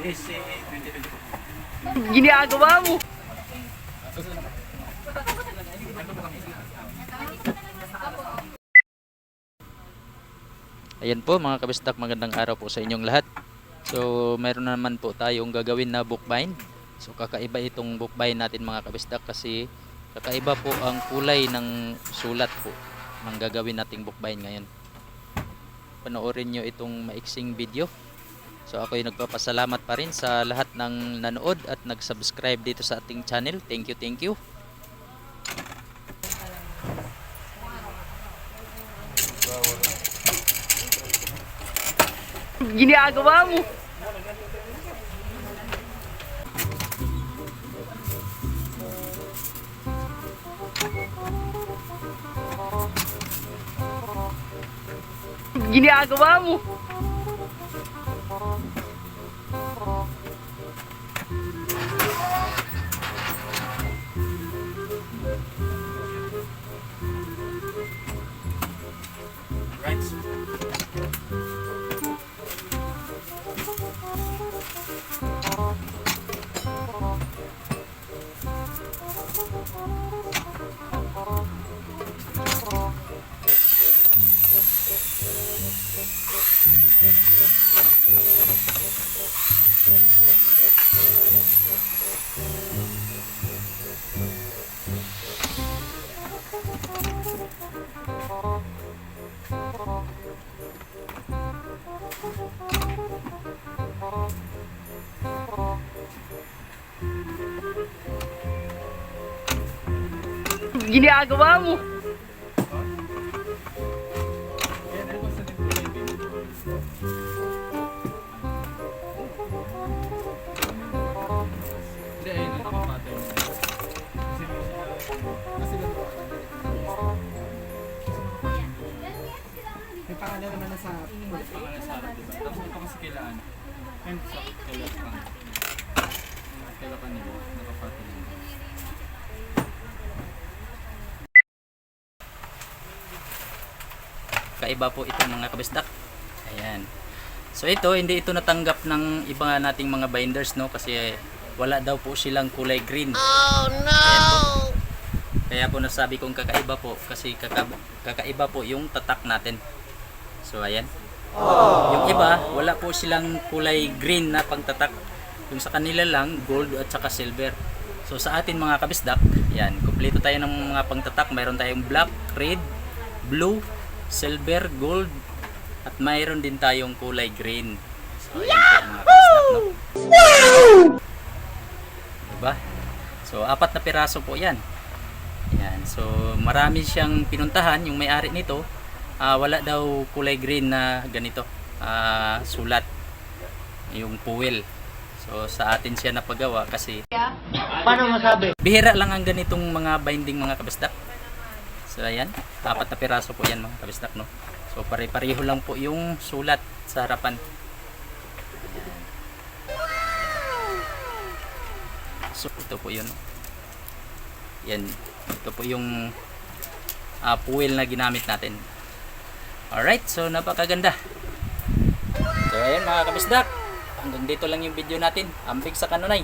BSC 2024. Ginagawa mo. Ayan po mga kabistak, magandang araw po sa inyong lahat. So, meron na naman po tayong gagawin na bookbind. So, kakaiba itong bookbind natin mga kabistak kasi kakaiba po ang kulay ng sulat po ng gagawin nating bookbind ngayon. Panoorin nyo itong maiksing video. So, ako'y nagpapasalamat pa rin sa lahat ng nanood at nag-subscribe dito sa ating channel. Thank you, thank you. Ginagawa mo. Ginagawa mo. Kasi kasi May pangalan naman na sa pangalan sa harap, diba? Tapos ito kasi kailangan. And sa kailangan. Kailangan nila, nakapattern. Kaiba po ito mga kabisdak. Ayan. So ito, hindi ito natanggap ng iba nating mga binders no kasi wala daw po silang kulay green. Oh no. Kaya po nasabi kong kakaiba po kasi kaka, kakaiba po yung tatak natin. So ayan. Yung iba, wala po silang kulay green na pangtatak. Yung sa kanila lang, gold at saka silver. So sa atin mga kabisdak, yan, kumpleto tayo ng mga pangtatak. Mayroon tayong black, red, blue, silver, gold, at mayroon din tayong kulay green. So po kabisdak, no? Diba? So apat na piraso po yan. Yan. So marami siyang pinuntahan yung may-ari nito. ah, wala daw kulay green na ganito. ah, sulat. Yung puwil. So sa atin siya napagawa kasi Paano masabi? bihira lang ang ganitong mga binding mga kabisdak. So ayan, apat na piraso po yan mga kabisdak no. So pare-pareho lang po yung sulat sa harapan. Ayan. So ito po yun. Yan, ito po yung uh, puwil na ginamit natin. Alright, so napakaganda. So ayan mga kabisdak, hanggang dito lang yung video natin. Ambig sa kanunay.